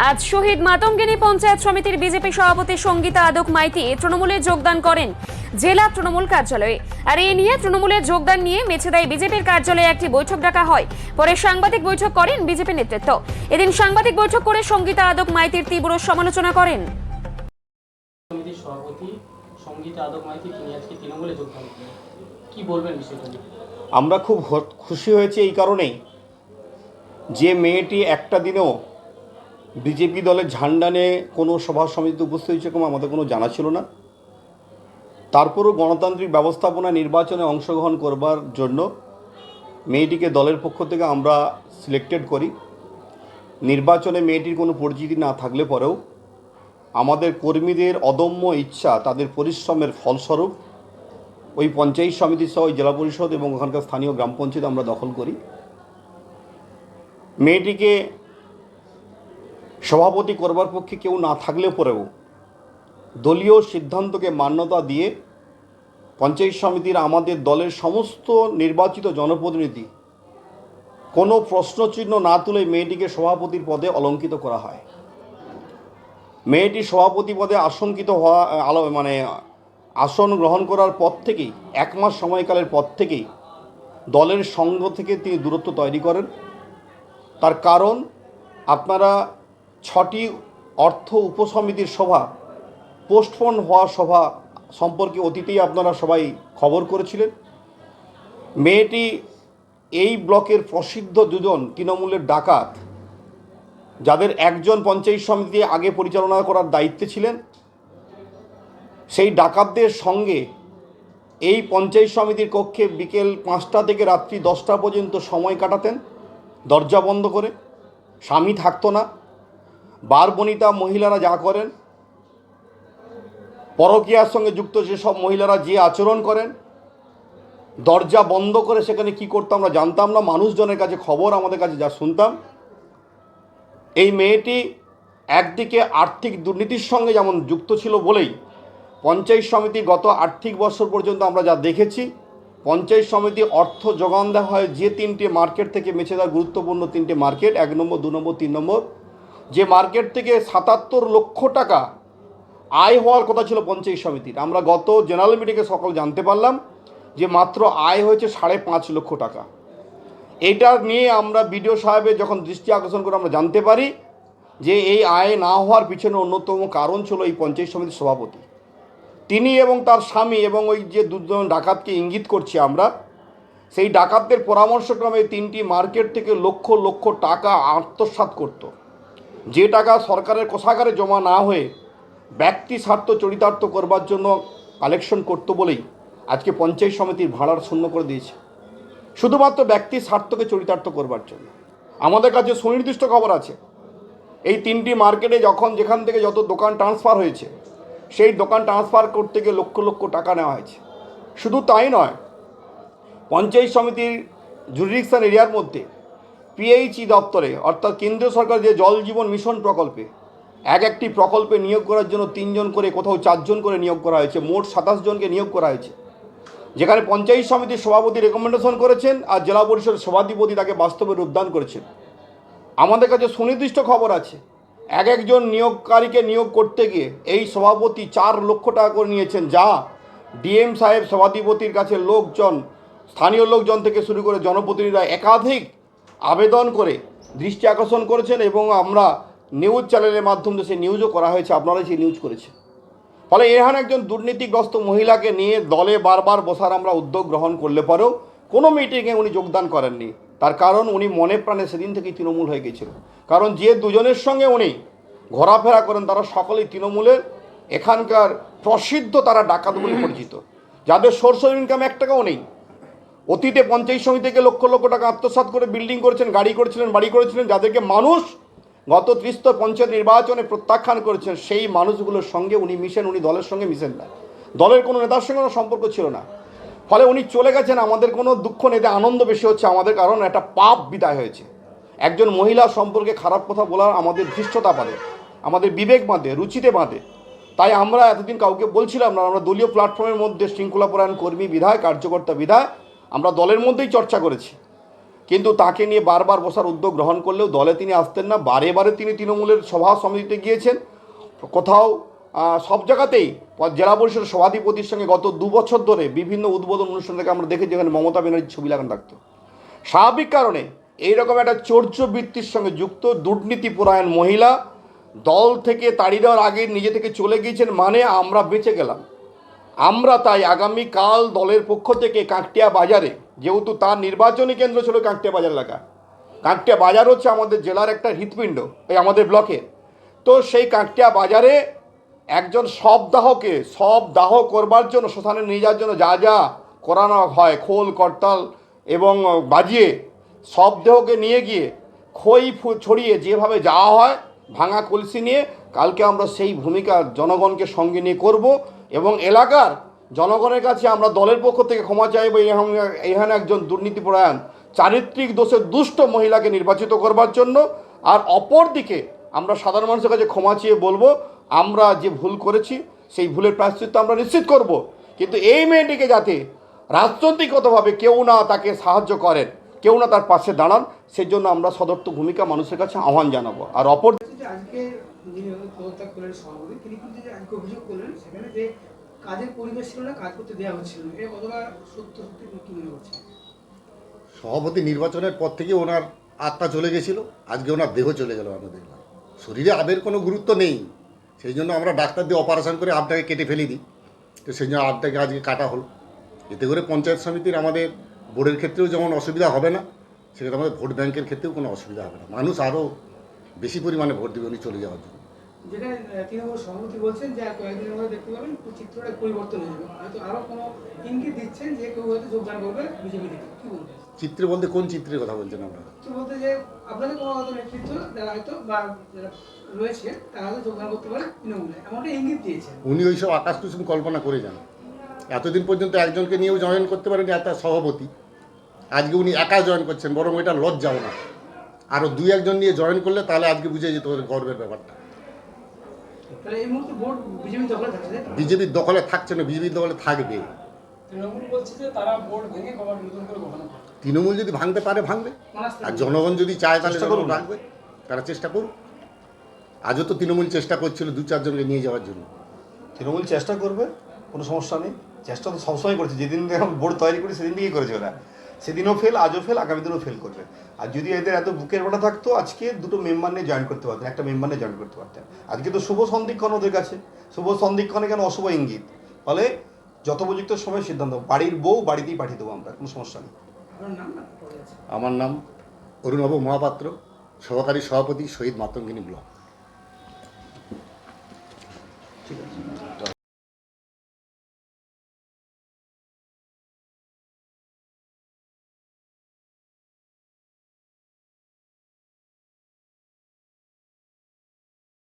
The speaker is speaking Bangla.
আজ শহীদ মাতঙ্গিনী পঞ্চায়েত সমিতির বিজেপি সভাপতি সঙ্গীতা আদক মাইতি তৃণমূলে যোগদান করেন জেলা তৃণমূল কার্যালয়ে। আর এই নিয়ে তৃণমূলে যোগদান নিয়ে মেছেদায় বিজেপির কার্যালয়ে একটি বৈঠক ডাকা হয়। পরে সাংবাদিক বৈঠক করেন বিজেপি নেতৃত্ব। এদিন সাংবাদিক বৈঠক করে সঙ্গীতা আদক মাইতির তীব্র সমালোচনা করেন। সভাপতি সঙ্গীতা আদক মাইতি তিনি আজকে তৃণমূলে যোগদান কি বলবেন বিষয়টা আমরা খুব খুশি হয়েছে এই কারণেই যে মেয়েটি একটা দিনেও বিজেপি দলের ঝান্ডা নিয়ে কোনো সভা সমিতিতে উপস্থিত হয়েছে কোনো আমাদের কোনো জানা ছিল না। তারপরও গণতান্ত্রিক ব্যবস্থাপনা নির্বাচনে অংশগ্রহণ করবার জন্য মেয়েটিকে দলের পক্ষ থেকে আমরা সিলেক্টেড করি। নির্বাচনে মেয়েটির কোনো পরিচিতি না থাকলে পরেও আমাদের কর্মীদের অদম্য ইচ্ছা, তাদের পরিশ্রমের ফলস্বরূপ ওই পঞ্চায়েত সমিতি সহ ওই জেলা পরিষদ এবং ওখানকার স্থানীয় গ্রাম পঞ্চায়েত আমরা দখল করি। মেয়েটিকে সভাপতি করবার পক্ষে কেউ না থাকলে পরেও দলীয় সিদ্ধান্তকে মান্যতা দিয়ে পঞ্চায়েত সমিতির আমাদের দলের সমস্ত নির্বাচিত জনপ্রতিনিধি কোনো প্রশ্নচিহ্ন না তুলে মেয়েটিকে সভাপতির পদে অলঙ্কিত করা হয়। মেয়েটি সভাপতি পদে আশঙ্কিত হওয়া, আলো মানে আসন গ্রহণ করার পর থেকেই, এক মাস সময়কালের পর থেকেই দলের সঙ্গ থেকে তিনি দূরত্ব তৈরি করেন। তার কারণ আপনারা ছটি অর্থ উপসমিতির সভা পোস্টপোন হওয়া সভা সম্পর্কে অতীতেই আপনারা সবাই খবর করেছিলেন। মেয়েটি এই ব্লকের প্রসিদ্ধ দুজন তৃণমূলের ডাকাত, যাদের একজন পঞ্চায়েত সমিতি আগে পরিচালনা করার দায়িত্বে ছিলেন। সেই ডাকাতদের সঙ্গে এই পঞ্চায়েত সমিতির কক্ষে বিকেল পাঁচটা থেকে রাত্রি দশটা পর্যন্ত সময় কাটাতেন, দরজা বন্ধ করে। স্বামী থাকতো না। বার বনিতা মহিলারা যা করেন, পরকীয়ার সঙ্গে যুক্ত যেসব মহিলারা যে আচরণ করেন, দরজা বন্ধ করে সেখানে কি করতাম আমরা জানতাম না, মানুষজনের কাছে খবর আমাদের কাছে যা শুনতাম। এই মেয়েটি একদিকে আর্থিক দুর্নীতির সঙ্গে যেমন যুক্ত ছিল বলেই পঞ্চায়েত সমিতি গত আর্থিক বছর পর্যন্ত আমরা যা দেখেছি, পঞ্চায়েত সমিতি অর্থ যোগান দেওয়া হয় যে তিনটে মার্কেট থেকে মেছেদার গুরুত্বপূর্ণ তিনটে মার্কেট, এক নম্বর, দু নম্বর, তিন নম্বর। যে মার্কেট থেকে সাতাত্তর লক্ষ টাকা আয় হওয়ার কথা ছিল পঞ্চায়েত সমিতির। আমরা গত জেনারেল মিটিংয়ে সকল জানতে পারলাম যে মাত্র আয় হয়েছে সাড়ে পাঁচ লক্ষ টাকা। এইটা নিয়ে আমরা বিডিও সাহেবের যখন দৃষ্টি আকর্ষণ করে আমরা জানতে পারি যে এই আয় না হওয়ার পিছনে অন্যতম কারণ ছিল এই পঞ্চায়েত সমিতির সভাপতি। তিনি এবং তার স্বামী এবং ওই যে দুজন ডাকাতকে ইঙ্গিত করছি আমরা, সেই ডাকাতদের পরামর্শক্রমে তিনটি মার্কেট থেকে লক্ষ লক্ষ টাকা আত্মসাৎ করত। যে টাকা সরকারের কোষাগারে জমা না হয়ে ব্যক্তি স্বার্থ চরিতার্থ করবার জন্য কালেকশন করতো বলেই আজকে পঞ্চায়েত সমিতির ভাড়ার শূন্য করে দিয়েছে। শুধুমাত্র ব্যক্তি স্বার্থকে চরিতার্থ করবার জন্য। আমাদের কাছে সুনির্দিষ্ট খবর আছে। এই তিনটি মার্কেটে যখন যেখান থেকে যত দোকান ট্রান্সফার হয়েছে, সেই দোকান ট্রান্সফার করতে গিয়ে লক্ষ লক্ষ টাকা নেওয়া হয়েছে। শুধু তাই নয়, পঞ্চায়েত সমিতির জুরিডিকশন এরিয়ার মধ্যে পিএইচই দপ্তরে, অর্থাৎ কেন্দ্রীয় সরকার যে জল জীবন মিশন প্রকল্পে, এক একটি প্রকল্পে নিয়োগ করার জন্য তিনজন করে, কোথাও চারজন করে নিয়োগ করা হয়েছে, মোট সাতাশ জনকে নিয়োগ করা হয়েছে। যেখানে পঞ্চায়েত সমিতির সভাপতি রেকমেন্ডেশন করেছেন আর জেলা পরিষদের সভাধিপতি তাকে বাস্তবে রূপদান করেছেন। আমাদের কাছে সুনির্দিষ্ট খবর আছে, এক একজন নিয়োগকারীকে নিয়োগ করতে গিয়ে এই সভাপতি চার লক্ষ টাকা করে নিয়েছেন, যা ডিএম সাহেব সভাধিপতির কাছে লোকজন, স্থানীয় লোকজন থেকে শুরু করে জনপ্রতিনিধিরা একাধিক আবেদন করে দৃষ্টি আকর্ষণ করেছেন এবং আমরা নিউজ চ্যানেলের মাধ্যমে সেই নিউজও করা হয়েছে, আপনারাই সেই নিউজ করেছেন। ফলে এখানে একজন দুর্নীতিগ্রস্ত মহিলাকে নিয়ে দলে বারবার বসার আমরা উদ্যোগ গ্রহণ করলে পরেও কোনো মিটিংয়ে উনি যোগদান করেননি। তার কারণ উনি মনে প্রাণে সেদিন থেকেই তৃণমূল হয়ে গেছিল। কারণ যে দুজনের সঙ্গে উনি ঘোরাফেরা করেন, তারা সকলেই তৃণমূলের এখানকার প্রসিদ্ধ তারা ডাকাত বলে পরিচিত। যাদের সোর্স অফ ইনকাম এক টাকাও নেই অতীতে পঞ্চায়েত সমিতি থেকে লক্ষ লক্ষ টাকা আত্মসাৎ করে বিল্ডিং করেছেন, গাড়ি করেছিলেন, বাড়ি করেছিলেন, যাদেরকে মানুষ গত ত্রিস্ত পঞ্চায়েত নির্বাচনে প্রত্যাখ্যান করেছেন, সেই মানুষগুলোর সঙ্গে উনি মিশেন, উনি দলের সঙ্গে মিশেন না। দলের কোনো নেতার সঙ্গে কোনো সম্পর্ক ছিল না। ফলে উনি চলে গেছেন, আমাদের কোনো দুঃখ নেতে আনন্দ বেশি হচ্ছে, আমাদের কারণ একটা পাপ বিদায় হয়েছে। একজন মহিলা সম্পর্কে খারাপ কথা বলার আমাদের ধৃষ্টতা বাঁধে, আমাদের বিবেক বাঁধে, রুচিতে বাঁধে। তাই আমরা এতদিন কাউকে বলছিলাম না, আমরা দলীয় প্ল্যাটফর্মের মধ্যে শৃঙ্খলাপরায়ণ কর্মী বিধায় কার্যকর্তা বিধায় আমরা দলের মধ্যেই চর্চা করেছি। কিন্তু তাকে নিয়ে বারবার বসার উদ্যোগ গ্রহণ করলেও দলে তিনি আসতেন না। বারে বারে তিনি তৃণমূলের সভা সমিতিতে গিয়েছেন। কোথাও সব জায়গাতেই জেলা পরিষদের সভাধিপতির সঙ্গে গত দু বছর ধরে বিভিন্ন উদ্বোধন অনুষ্ঠান থেকে আমরা দেখেছি যেখানে মমতা ব্যানার্জির ছবি লাগানো থাকতো। স্বাভাবিক কারণে এইরকম একটা চৌর্য বৃত্তির সঙ্গে যুক্ত দুর্নীতিপরায়ণ মহিলা দল থেকে তাড়িয়ে দেওয়ার আগে নিজে থেকে চলে গিয়েছেন মানে আমরা বেঁচে গেলাম। আমরা তাই আগামীকাল দলের পক্ষ থেকে কাঁকটিয়া বাজারে, যেহেতু তার নির্বাচনী কেন্দ্র ছিল কাঁকটিয়া বাজার এলাকা, কাঁকটিয়া বাজার হচ্ছে আমাদের জেলার একটা হৃৎপিণ্ড, এই আমাদের ব্লকে। তো সেই কাঁকটিয়া বাজারে একজন সব দাহকে সব দাহ করবার জন্য, শ্মশানে নিয়ে যাওয়ার জন্য যা যা করানো হয়, খোল, করতাল এবং বাজিয়ে সব দেহকে নিয়ে গিয়ে খই ছড়িয়ে যেভাবে যাওয়া হয়, ভাঙা কলসি নিয়ে, কালকে আমরা সেই ভূমিকা জনগণকে সঙ্গে নিয়ে করব। এবং এলাকার জনগণের কাছে আমরা দলের পক্ষ থেকে ক্ষমা চাইব এখানে- একজন দুর্নীতিপরায়ণ, চারিত্রিক দোষে দুষ্ট মহিলাকে নির্বাচিত করবার জন্য। আর অপরদিকে আমরা সাধারণ মানুষের কাছে ক্ষমা চেয়ে বলব, আমরা যে ভুল করেছি, সেই ভুলের প্রায়শ্চিত্ত আমরা নিশ্চিত করব। কিন্তু এই মেয়েটিকে যাতে রাজনৈতিকগতভাবে কেউ না তাকে সাহায্য করেন, কেউ না তার পাশে দাঁড়ান সেই জন্য আমরা সদর্থ ভূমিকা মানুষের কাছে আহ্বান জানাব। আর অপর আজকে করলেন সভাপতি তিনি কিন্তু যে আজকে অভিযোগ করলেন সেখানে যে কাজের পরিবেশ ছিল না, কাজ করতে দেওয়া হচ্ছিল না। এটা কতটা সত্য, সত্যি কি মনে করছে সভাপতি নির্বাচনের পর থেকে ওনার আত্মা চলে গেছিল। আজকে ওনার দেহ চলে গেল আমরা দেখলাম। শরীরে আবের কোনো গুরুত্ব নেই। সেই জন্য আমরা ডাক্তার দিয়ে অপারেশন করে আপটাকে কেটে ফেলে দিই। তো সেই জন্য আপটাকে আজকে কাটা হলো। এতে করে পঞ্চায়েত সমিতির আমাদের বোর্ডের ক্ষেত্রেও যেমন অসুবিধা হবে না, সেক্ষেত্রে আমাদের ভোট ব্যাংকের ক্ষেত্রেও কোনো অসুবিধা হবে না। মানুষ আরও বেশি পরিমাণে ভোট দেবে উনি চলে যাওয়ার জন্য। তৃণমূল সভাপতি বলছেন যে আর কয়েকদিনের মধ্যে দেখতে পাবেন চিত্রটা পরিবর্তন হয়ে যাবে। হয়তো আরও কোনো ইঙ্গিত দিচ্ছেন যে কেউ হয়তো যোগদান করবে বিজেপি থেকে। কি বলবেন? চিত্রে বলতে কোন চিত্রের কথা বলছেন আপনারা? বলতে যে আপনাদের কোনো হয়তো নেতৃত্ব যারা হয়তো বা যারা রয়েছে তারা হয়তো যোগদান করতে পারে তৃণমূলে। এমনটা ইঙ্গিত দিয়েছেন। উনি ওইসব আকাশ কুসুম কল্পনা করে যান। এতদিন পর্যন্ত একজনকে নিয়েও জয়েন করতে পারেনি একটা সভাপতি। আজকে উনি একা জয়েন করছেন বরং এটা লজ্জাও না। আরও দুই একজন নিয়ে জয়েন করলে তাহলে আজকে বুঝে যেত গর্বের ব্যাপারটা? বিজেপির দখলে থাকছে না বিজেপির দখলে থাকবে। তৃণমূল বলছে যে তারা বোর্ড ভেঙে কবার নতুন করে গঠন করবে। তৃণমূল যদি ভাঙতে পারে ভাঙবে। আর জনগণ যদি চায় তাহলে জনগণ রাখবে। তারা চেষ্টা করুক। আজও তো তৃণমূল চেষ্টা করছিল দু চারজনকে নিয়ে যাওয়ার জন্য। তৃণমূল চেষ্টা করবে কোনো সমস্যা নেই। চেষ্টা তো সবসময় করছে যেদিন বোর্ড তৈরি করি সেদিন থেকেই করেছে ওরা। সেদিনও ফেল আজও ফেল আগামী দিনও ফেল করবে। আর যদি এদের এত বুকের বাটা থাকতো আজকে দুটো মেম্বার নিয়ে জয়েন করতে পারতেন একটা মেম্বার নিয়ে জয়েন করতে পারতেন। আজকে তো শুভ সন্ধিক্ষণ ওদের কাছে। শুভ সন্ধিক্ষণে কেন অশুভ ইঙ্গিত? ফলে যথোপযুক্ত সময় সিদ্ধান্ত বাড়ির বউ বাড়িতেই পাঠিয়ে দেবো আমরা কোনো সমস্যা নেই। আমার নাম অরুণবাবু মহাপাত্র সহকারী সভাপতি শহীদ মাতঙ্গিনী ব্লক।